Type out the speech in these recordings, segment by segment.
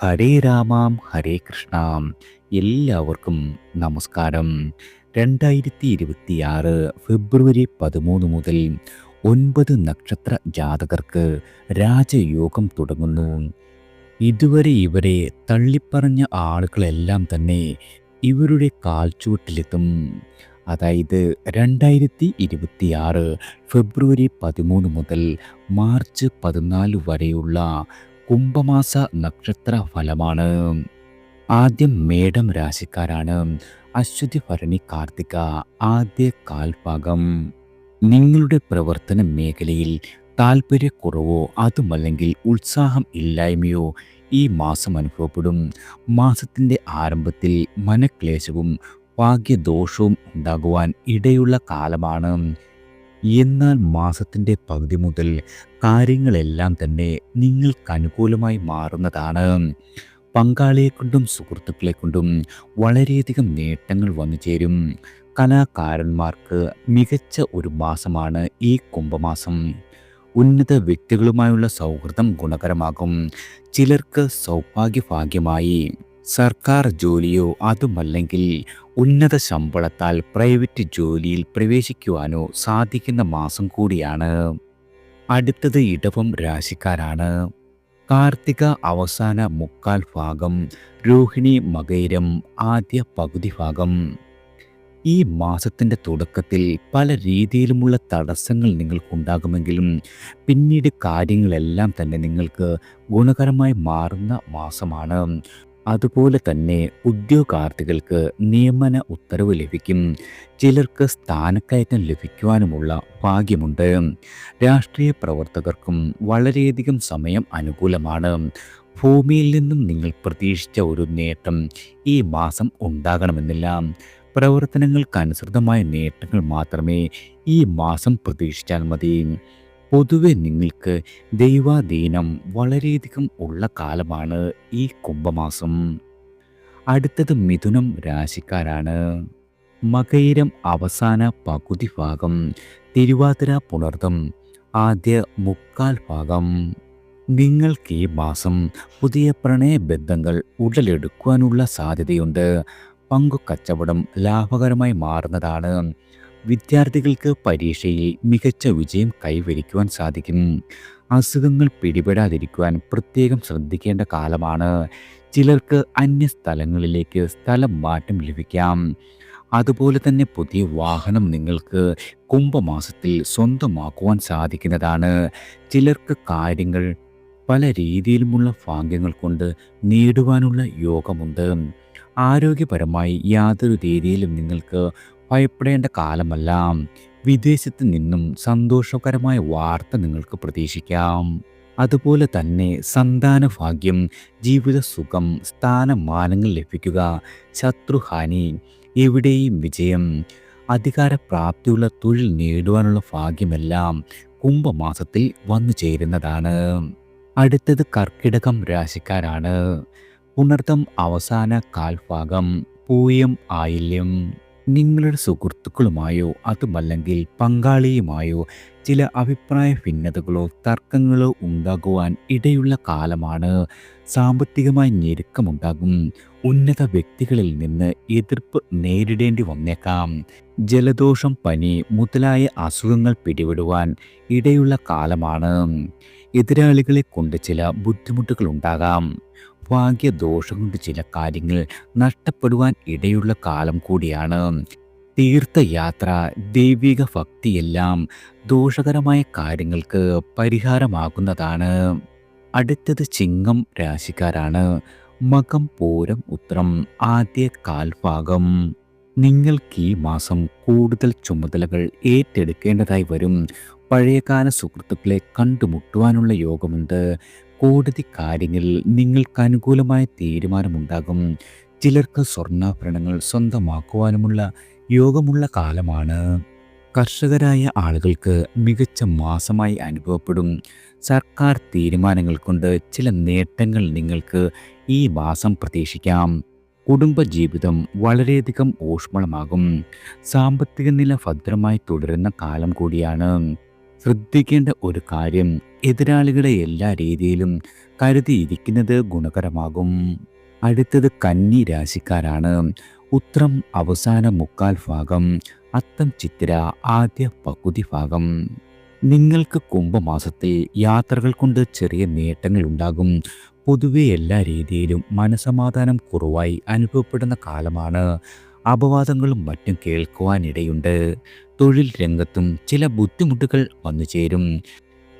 ഹരേ രാമാം ഹരേ കൃഷ്ണ. എല്ലാവർക്കും നമസ്കാരം. രണ്ടായിരത്തി ഇരുപത്തിയാറ് ഫെബ്രുവരി പതിമൂന്ന് മുതൽ ഒൻപത് നക്ഷത്ര ജാതകർക്ക് രാജയോഗം തുടങ്ങുന്നു. ഇതുവരെ ഇവരെ തള്ളിപ്പറഞ്ഞ ആളുകളെല്ലാം തന്നെ ഇവരുടെ കാൽച്ചുവട്ടിലെത്തും. അതായത് രണ്ടായിരത്തി ഇരുപത്തിയാറ് ഫെബ്രുവരി പതിമൂന്ന് മുതൽ മാർച്ച് പതിനാല് വരെയുള്ള കുംഭമാസ നക്ഷത്ര ഫലമാണ് ആദ്യം മേടം രാശിക്കാരാണ്. അശ്വതി ഭരണി കാർത്തിക ആദ്യ കാൽഭാഗം. നിങ്ങളുടെ പ്രവർത്തന മേഖലയിൽ താല്പര്യക്കുറവോ അതുമല്ലെങ്കിൽ ഉത്സാഹം ഇല്ലായ്മയോ ഈ മാസം അനുഭവപ്പെടും. മാസത്തിന്റെ ആരംഭത്തിൽ മനക്ലേശവും ഭാഗ്യദോഷവും ഉണ്ടാകുവാൻ ഇടയുള്ള കാലമാണ്. എന്നാൽ മാസത്തിന്റെ പകുതി മുതൽ കാര്യങ്ങളെല്ലാം തന്നെ നിങ്ങൾക്ക് അനുകൂലമായി മാറുന്നതാണ്. പങ്കാളിയെ കൊണ്ടും സുഹൃത്തുക്കളെ കൊണ്ടും വളരെയധികം നേട്ടങ്ങൾ വന്നു ചേരും. കലാകാരന്മാർക്ക് മികച്ച ഒരു മാസമാണ് ഈ കുംഭമാസം. ഉന്നത വ്യക്തികളുമായുള്ള സൗഹൃദം ഗുണകരമാകും. ചിലർക്ക് സൗഭാഗ്യഭാഗ്യമായി സർക്കാർ ജോലിയോ അതുമല്ലെങ്കിൽ ഉന്നത ശമ്പളത്താൽ പ്രൈവറ്റ് ജോലിയിൽ പ്രവേശിക്കുവാനോ സാധിക്കുന്ന മാസം കൂടിയാണ്. അടുത്തത് ഇടവം രാശിക്കാരാണ്. കാർത്തിക അവസാന മുക്കാൽ ഭാഗം രോഹിണി മകൈരം ആദ്യ പകുതി ഭാഗം. ഈ മാസത്തിന്റെ തുടക്കത്തിൽ പല രീതിയിലുമുള്ള തടസ്സങ്ങൾ നിങ്ങൾക്കുണ്ടാകുമെങ്കിലും പിന്നീട് കാര്യങ്ങളെല്ലാം തന്നെ നിങ്ങൾക്ക് ഗുണകരമായി മാറുന്ന മാസമാണ്. അതുപോലെ തന്നെ ഉദ്യോഗാർത്ഥികൾക്ക് നിയമന ഉത്തരവ് ലഭിക്കും. ചിലർക്ക് സ്ഥാനക്കയറ്റം ലഭിക്കുവാനുമുള്ള ഭാഗ്യമുണ്ട്. രാഷ്ട്രീയ പ്രവർത്തകർക്കും വളരെയധികം സമയം അനുകൂലമാണ്. ഭൂമിയിൽ നിന്നും നിങ്ങൾ പ്രതീക്ഷിച്ച ഒരു നേട്ടം ഈ മാസം ഉണ്ടാകണമെന്നില്ല. പ്രവർത്തനങ്ങൾക്കനുസൃതമായ നേട്ടങ്ങൾ മാത്രമേ ഈ മാസം പ്രതീക്ഷിച്ചാൽ മതി. പൊതുവെ നിങ്ങൾക്ക് ദൈവാധീനം വളരെയധികം ഉള്ള കാലമാണ് ഈ കുംഭമാസം. അടുത്തത് മിഥുനം രാശിക്കാരാണ്. മകയിരം അവസാന പകുതി ഭാഗം തിരുവാതിര പുണർതം ആദ്യ മുക്കാൽ ഭാഗം. നിങ്ങൾക്ക് ഈ മാസം പുതിയ പ്രണയ ബന്ധങ്ങൾ ഉടലെടുക്കുവാനുള്ള സാധ്യതയുണ്ട്. പങ്കുകച്ചവടം ലാഭകരമായി മാറുന്നതാണ്. വിദ്യാർത്ഥികൾക്ക് പരീക്ഷയിൽ മികച്ച വിജയം കൈവരിക്കുവാൻ സാധിക്കും. അസുഖങ്ങൾ പിടിപെടാതിരിക്കുവാൻ പ്രത്യേകം ശ്രദ്ധിക്കേണ്ട കാലമാണ്. ചിലർക്ക് അന്യ സ്ഥലങ്ങളിലേക്ക് സ്ഥലം മാറ്റം ലഭിക്കാം. അതുപോലെ തന്നെ പുതിയ വാഹനം നിങ്ങൾക്ക് കുംഭമാസത്തിൽ സ്വന്തമാക്കുവാൻ സാധിക്കുന്നതാണ്. ചിലർക്ക് കാര്യങ്ങൾ പല രീതിയിലുമുള്ള ഭാഗ്യങ്ങൾ കൊണ്ട് നേടുവാനുള്ള യോഗമുണ്ട്. ആരോഗ്യപരമായി യാതൊരു രീതിയിലും നിങ്ങൾക്ക് ഭയപ്പെടേണ്ട കാലമല്ല വിദേശത്ത് നിന്നും സന്തോഷകരമായ വാർത്ത നിങ്ങൾക്ക് പ്രതീക്ഷിക്കാം. അതുപോലെ തന്നെ സന്താന ഭാഗ്യം ജീവിത സുഖം സ്ഥാനമാനങ്ങൾ ലഭിക്കുക ശത്രുഹാനി എവിടെയും വിജയം അധികാരപ്രാപ്തിയുള്ള തൊഴിൽ നേടുവാനുള്ള ഭാഗ്യമെല്ലാം കുംഭമാസത്തിൽ വന്നു ചേരുന്നതാണ്. അടുത്തത് കർക്കിടകം രാശിക്കാരാണ്. പുണർത്തം അവസാന കാൽഭാഗം പൂയം ആയില്യം. നിങ്ങളുടെ സുഹൃത്തുക്കളുമായോ അതുമല്ലെങ്കിൽ പങ്കാളിയുമായോ ചില അഭിപ്രായ ഭിന്നതകളോ തർക്കങ്ങളോ ഉണ്ടാകുവാൻ ഇടയുള്ള കാലമാണ്. സാമ്പത്തികമായി ഞെരുക്കമുണ്ടാകും. ഉന്നത വ്യക്തികളിൽ നിന്ന് എതിർപ്പ് നേരിടേണ്ടി വന്നേക്കാം. ജലദോഷം പനി മുതലായ അസുഖങ്ങൾ പിടിപെടുവാൻ ഇടയുള്ള കാലമാണ്. എതിരാളികളെ കൊണ്ട് ചില ബുദ്ധിമുട്ടുകൾ ഉണ്ടാകാം. ഭാഗ്യദോഷം കൊണ്ട് ചില കാര്യങ്ങൾ നഷ്ടപ്പെടുവാൻ ഇടയുള്ള കാലം കൂടിയാണ്. തീർത്ഥയാത്ര ദൈവിക ഭക്തിയെല്ലാം ദോഷകരമായ കാര്യങ്ങൾക്ക് പരിഹാരമാകുന്നതാണ്. അടുത്തത് ചിങ്ങം രാശിക്കാരാണ്. മകം പൂരം ഉത്രം ആദ്യ കാൽഭാഗം. നിങ്ങൾക്ക് ഈ മാസം കൂടുതൽ ചുമതലകൾ ഏറ്റെടുക്കേണ്ടതായി വരും. പഴയകാല സുഹൃത്തുക്കളെ കണ്ടുമുട്ടുവാനുള്ള യോഗമുണ്ട്. കോടതി കാര്യങ്ങളിൽ നിങ്ങൾക്ക് അനുകൂലമായ തീരുമാനമുണ്ടാകും. ചിലർക്ക് സ്വർണാഭരണങ്ങൾ സ്വന്തമാക്കുവാനുമുള്ള യോഗമുള്ള കാലമാണ്. കർഷകരായ ആളുകൾക്ക് മികച്ച മാസമായി അനുഭവപ്പെടും. സർക്കാർ തീരുമാനങ്ങൾ കൊണ്ട് ചില നേട്ടങ്ങൾ നിങ്ങൾക്ക് ഈ മാസം പ്രതീക്ഷിക്കാം. കുടുംബജീവിതം വളരെയധികം ഊഷ്മളമാകും. സാമ്പത്തിക നില ഭദ്രമായി തുടരുന്ന കാലം കൂടിയാണ്. ശ്രദ്ധിക്കേണ്ട ഒരു കാര്യം എതിരാളികളെ എല്ലാ രീതിയിലും കരുതിയിരിക്കുന്നത് ഗുണകരമാകും. അടുത്തത് കന്നി രാശിക്കാരാണ്. ഉത്രം അവസാന മുക്കാൽ ഭാഗം അത്തം ചിത്തിര ആദ്യ പകുതി ഭാഗം. നിങ്ങൾക്ക് കുംഭമാസത്തിൽ യാത്രകൾ കൊണ്ട് ചെറിയ നേട്ടങ്ങൾ ഉണ്ടാകും. പൊതുവെ എല്ലാ രീതിയിലും മനസമാധാനം കുറവായി അനുഭവപ്പെടുന്ന കാലമാണ്. അപവാദങ്ങളും മറ്റും കേൾക്കുവാനിടയുണ്ട്. തൊഴിൽ രംഗത്തും ചില ബുദ്ധിമുട്ടുകൾ വന്നു ചേരും.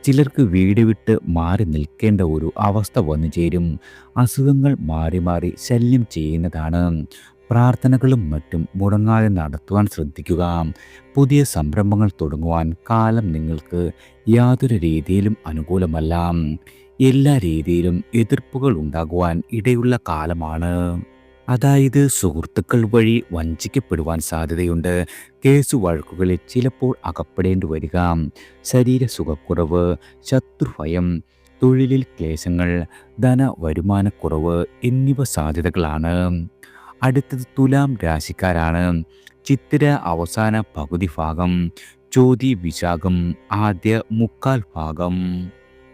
ചിലർക്ക് വീട് വിട്ട് മാറി നിൽക്കേണ്ട ഒരു അവസ്ഥ വന്നു ചേരും. അസുഖങ്ങൾ മാറി മാറി ശല്യം ചെയ്യുന്നതാണ്. പ്രാർത്ഥനകളും മറ്റും മുടങ്ങാതെ നടത്തുവാൻ ശ്രദ്ധിക്കുക. പുതിയ സംരംഭങ്ങൾ തുടങ്ങുവാൻ കാലം നിങ്ങൾക്ക് യാതൊരു രീതിയിലും അനുകൂലമല്ല. എല്ലാ രീതിയിലും എതിർപ്പുകൾ ഉണ്ടാകുവാൻ ഇടയുള്ള കാലമാണ്. അതായത് സുഹൃത്തുക്കൾ വഴി വഞ്ചിക്കപ്പെടുവാൻ സാധ്യതയുണ്ട്. കേസ് വഴക്കുകളിൽ ചിലപ്പോൾ അകപ്പെടേണ്ടി വരിക ശരീര സുഖക്കുറവ് ശത്രുഭയം തൊഴിലിൽ ക്ലേശങ്ങൾ ധന വരുമാനക്കുറവ് എന്നിവ സാധ്യതകളാണ്. അടുത്തത് തുലാം രാശിക്കാരാണ്. ചിത്തിര അവസാന പകുതി ഭാഗം ചോതി വിശാഖം ആദ്യ മുക്കാൽ ഭാഗം.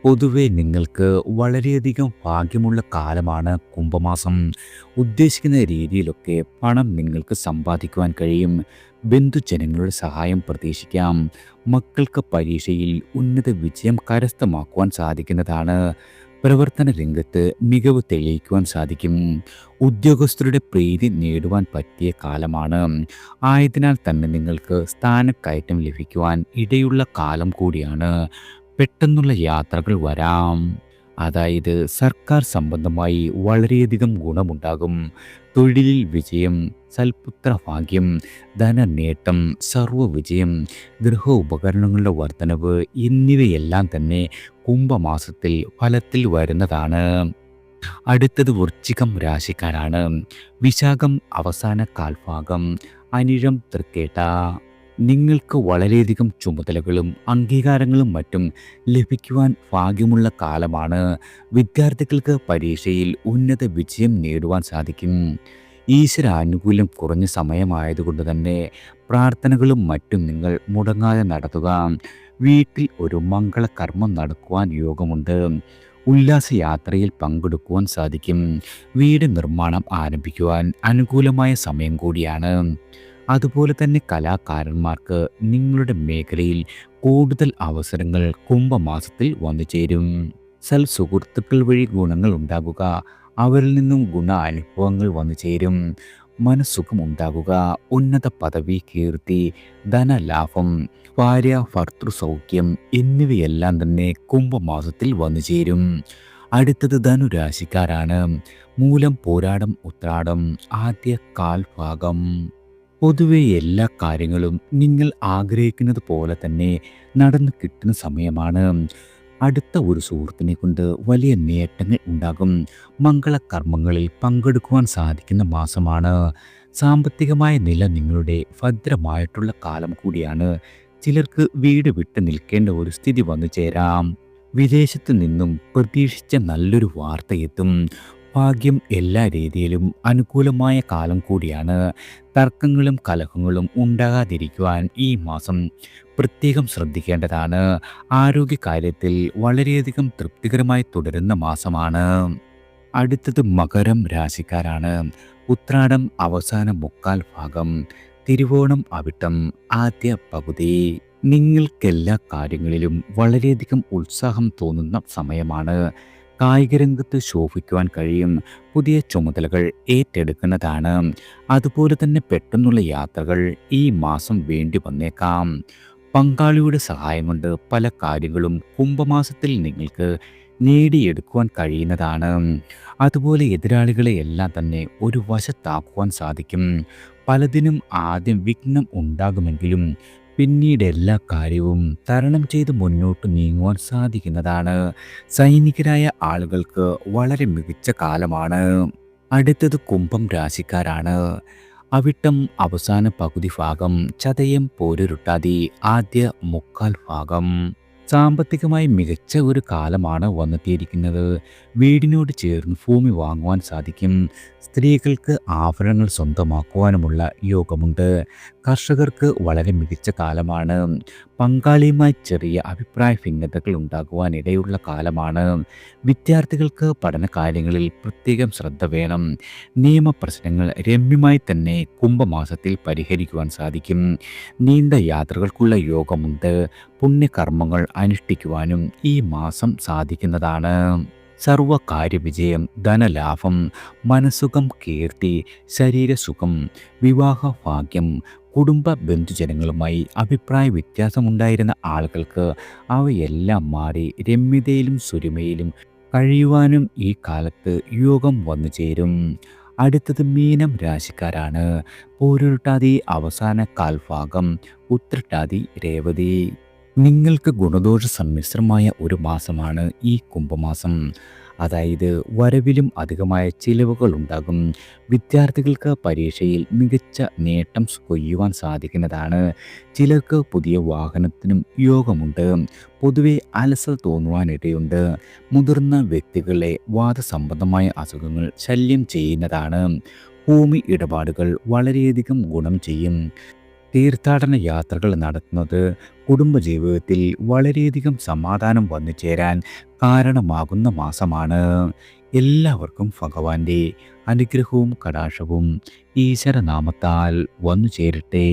പൊതുവെ നിങ്ങൾക്ക് വളരെയധികം ഭാഗ്യമുള്ള കാലമാണ് കുംഭമാസം. ഉദ്ദേശിക്കുന്ന രീതിയിലൊക്കെ പണം നിങ്ങൾക്ക് സമ്പാദിക്കുവാൻ കഴിയും. ബന്ധുജനങ്ങളുടെ സഹായം പ്രതീക്ഷിക്കാം. മക്കൾക്ക് പരീക്ഷയിൽ ഉന്നത വിജയം കരസ്ഥമാക്കുവാൻ സാധിക്കുന്നതാണ്. പ്രവർത്തന രംഗത്ത് മികവ് തെളിയിക്കുവാൻ സാധിക്കും. ഉദ്യോഗസ്ഥരുടെ പ്രീതി നേടുവാൻ പറ്റിയ കാലമാണ്. ആയതിനാൽ തന്നെ നിങ്ങൾക്ക് സ്ഥാനക്കയറ്റം ലഭിക്കുവാൻ ഇടയുള്ള കാലം കൂടിയാണ്. പെട്ടെന്നുള്ള യാത്രകൾ വരാം. അതായത് സർക്കാർ സംബന്ധമായി വളരെയധികം ഗുണമുണ്ടാകും. തൊഴിലിൽ വിജയം സൽപുത്ര ഭാഗ്യം ധനനേട്ടം ഗൃഹ ഉപകരണങ്ങളുടെ വർധനവ് എന്നിവയെല്ലാം തന്നെ കുംഭമാസത്തിൽ ഫലത്തിൽ വരുന്നതാണ്. അടുത്തത് വൃശ്ചികം രാശിക്കാരാണ്. വിശാഖം അവസാന കാൽഭാഗം അനിഴം തൃക്കേട്ട. നിങ്ങൾക്ക് വളരെയധികം ചുമതലകളും അംഗീകാരങ്ങളും മറ്റും ലഭിക്കുവാൻ ഭാഗ്യമുള്ള കാലമാണ്. വിദ്യാർത്ഥികൾക്ക് പരീക്ഷയിൽ ഉന്നത വിജയം നേടുവാൻ സാധിക്കും. ഈശ്വര ആനുകൂല്യം കുറഞ്ഞ സമയമായതുകൊണ്ട് തന്നെ പ്രാർത്ഥനകളും മറ്റും നിങ്ങൾ മുടങ്ങാതെ നടത്തുക. വീട്ടിൽ ഒരു മംഗളകർമ്മം നടക്കുവാൻ യോഗമുണ്ട്. ഉല്ലാസയാത്രയിൽ പങ്കെടുക്കുവാൻ സാധിക്കും. വീട് നിർമ്മാണം ആരംഭിക്കുവാൻ അനുകൂലമായ സമയം കൂടിയാണ്. അതുപോലെ തന്നെ കലാകാരന്മാർക്ക് നിങ്ങളുടെ മേഖലയിൽ കൂടുതൽ അവസരങ്ങൾ കുംഭമാസത്തിൽ വന്നു ചേരും. സൽ സുഹൃത്തുക്കൾ വഴി ഗുണങ്ങൾ ഉണ്ടാകുക. അവരിൽ നിന്നും ഗുണ അനുഭവങ്ങൾ വന്നു ചേരും. മനസ്സുഖം ഉണ്ടാകുക. ഉന്നത പദവി കീർത്തി ധനലാഭം ഭാര്യ ഭർത്തൃ സൗഖ്യം എന്നിവയെല്ലാം തന്നെ കുംഭമാസത്തിൽ വന്നു ചേരും. അടുത്തത് ധനുരാശിക്കാരാണ്. മൂലം പോരാടം ഉത്രാടം ആദ്യ കാൽഭാഗം പൊതുവെ എല്ലാ കാര്യങ്ങളും നിങ്ങൾ ആഗ്രഹിക്കുന്നത് പോലെ തന്നെ നടന്നു കിട്ടുന്ന സമയമാണ്. അടുത്ത ഒരു സുഹൃത്തിനെ കൊണ്ട് വലിയ നേട്ടങ്ങൾ ഉണ്ടാകും. മംഗളകർമ്മങ്ങളിൽ പങ്കെടുക്കുവാൻ സാധിക്കുന്ന മാസമാണ്. സാമ്പത്തികമായ നില നിങ്ങളുടെ ഭദ്രമായിട്ടുള്ള കാലം കൂടിയാണ്. ചിലർക്ക് വീട് വിട്ട് നിൽക്കേണ്ട ഒരു സ്ഥിതി വന്നു ചേരാം. വിദേശത്ത് നിന്നും പ്രതീക്ഷിച്ച നല്ലൊരു വാർത്ത എത്തും. ഭാഗ്യം എല്ലാ രീതിയിലും അനുകൂലമായ കാലം കൂടിയാണ്. തർക്കങ്ങളും കലഹങ്ങളും ഉണ്ടാകാതിരിക്കുവാൻ ഈ മാസം പ്രത്യേകം ശ്രദ്ധിക്കേണ്ടതാണ്. ആരോഗ്യകാര്യത്തിൽ വളരെയധികം തൃപ്തികരമായി തുടരുന്ന മാസമാണ്. അടുത്തത് മകരം രാശിക്കാരാണ്. ഉത്രാടം അവസാന മുക്കാൽ ഭാഗം തിരുവോണം അവിട്ടം ആദ്യ പകുതി. നിങ്ങൾക്കെല്ലാ കാര്യങ്ങളിലും വളരെയധികം ഉത്സാഹം തോന്നുന്ന സമയമാണ്. കായികരംഗത്ത് ശോഭിക്കുവാൻ കഴിയും പുതിയ ചുമതലകൾ ഏറ്റെടുക്കുന്നതാണ്. അതുപോലെ തന്നെ പെട്ടെന്നുള്ള യാത്രകൾ ഈ മാസം വേണ്ടി വന്നേക്കാം. പങ്കാളിയുടെ സഹായം കൊണ്ട് പല കാര്യങ്ങളും കുംഭമാസത്തിൽ നിങ്ങൾക്ക് നേടിയെടുക്കുവാൻ കഴിയുന്നതാണ്. അതുപോലെ എതിരാളികളെ എല്ലാം തന്നെ ഒരു വശത്താക്കുവാൻ സാധിക്കും. പലതിനും ആദ്യം വിഘ്നം ഉണ്ടാകുമെങ്കിലും പിന്നീട് എല്ലാ കാര്യവും തരണം ചെയ്ത് മുന്നോട്ട് നീങ്ങുവാൻ സാധിക്കുന്നതാണ് സൈനികരായ ആളുകൾക്ക് വളരെ മികച്ച കാലമാണ് അടുത്തത് കുംഭം രാശിക്കാരാണ് അവിട്ടം അവസാന പകുതി ഭാഗം ചതയം പോരുരുട്ടാതി ആദ്യ മുക്കാൽ ഭാഗം സാമ്പത്തികമായി മികച്ച ഒരു കാലമാണ് വന്നെത്തിയിരിക്കുന്നത്. വീടിനോട് ചേർന്ന് ഭൂമി വാങ്ങുവാൻ സാധിക്കും. സ്ത്രീകൾക്ക് ആഭരണങ്ങൾ സ്വന്തമാക്കുവാനുമുള്ള യോഗമുണ്ട്. കർഷകർക്ക് വളരെ മികച്ച കാലമാണ്. പങ്കാളിയുമായി ചെറിയ അഭിപ്രായ ഭിന്നതകൾ ഉണ്ടാകുവാൻ ഇടയുള്ള കാലമാണ്. വിദ്യാർത്ഥികൾക്ക് പഠനകാര്യങ്ങളിൽ പ്രത്യേകം ശ്രദ്ധ വേണം. നിയമപ്രശ്നങ്ങൾ രമ്യമായി തന്നെ കുംഭമാസത്തിൽ പരിഹരിക്കുവാൻ സാധിക്കും. നീണ്ട യാത്രകൾക്കുള്ള യോഗമുണ്ട്. പുണ്യകർമ്മങ്ങൾ അനുഷ്ഠിക്കുവാനും ഈ മാസം സാധിക്കുന്നതാണ്. സർവകാര്യവിജയം, ധനലാഭം, മനസ്സുഖം കീർത്തി, ശരീരസുഖം, വിവാഹഭാഗ്യം, കുടുംബ ബന്ധുജനങ്ങളുമായി അഭിപ്രായ വ്യത്യാസമുണ്ടായിരുന്ന ആളുകൾക്ക് അവയെല്ലാം മാറി രമ്യതയിലും സുരുമയിലും കഴിയുവാനും ഈ കാലത്ത് യോഗം വന്നു ചേരും. അടുത്തത് മീനം രാശിക്കാരാണ്. പൂരുരുട്ടാതി അവസാന കാൽഭാഗം, ഉത്രട്ടാതി, രേവതി. നിങ്ങൾക്ക് ഗുണദോഷ സമ്മിശ്രമായ ഒരു മാസമാണ് ഈ കുംഭമാസം. അതായത് വരവിലും അധികമായ ചിലവുകൾ ഉണ്ടാകും. വിദ്യാർത്ഥികൾക്ക് പരീക്ഷയിൽ മികച്ച നേട്ടം കൊയ്യുവാൻ സാധിക്കുന്നതാണ്. ചിലർക്ക് പുതിയ വാഹനത്തിനും യോഗമുണ്ട്. പൊതുവെ അലസത തോന്നുവാനിടയുണ്ട്. മുതിർന്ന വ്യക്തികളെ വാദസംബന്ധമായ അസുഖങ്ങൾ ശല്യം ചെയ്യുന്നതാണ്. ഭൂമി ഇടപാടുകൾ വളരെയധികം ഗുണം ചെയ്യും. തീർത്ഥാടന യാത്രകൾ നടത്തുന്നത് കുടുംബജീവിതത്തിൽ വളരെയധികം സമാധാനം വന്നു ചേരാൻ കാരണമാകുന്ന മാസമാണ്. എല്ലാവർക്കും ഭഗവാന്റെ അനുഗ്രഹവും കടാക്ഷവും ഈശ്വരനാമത്താൽ വന്നുചേരട്ടെ.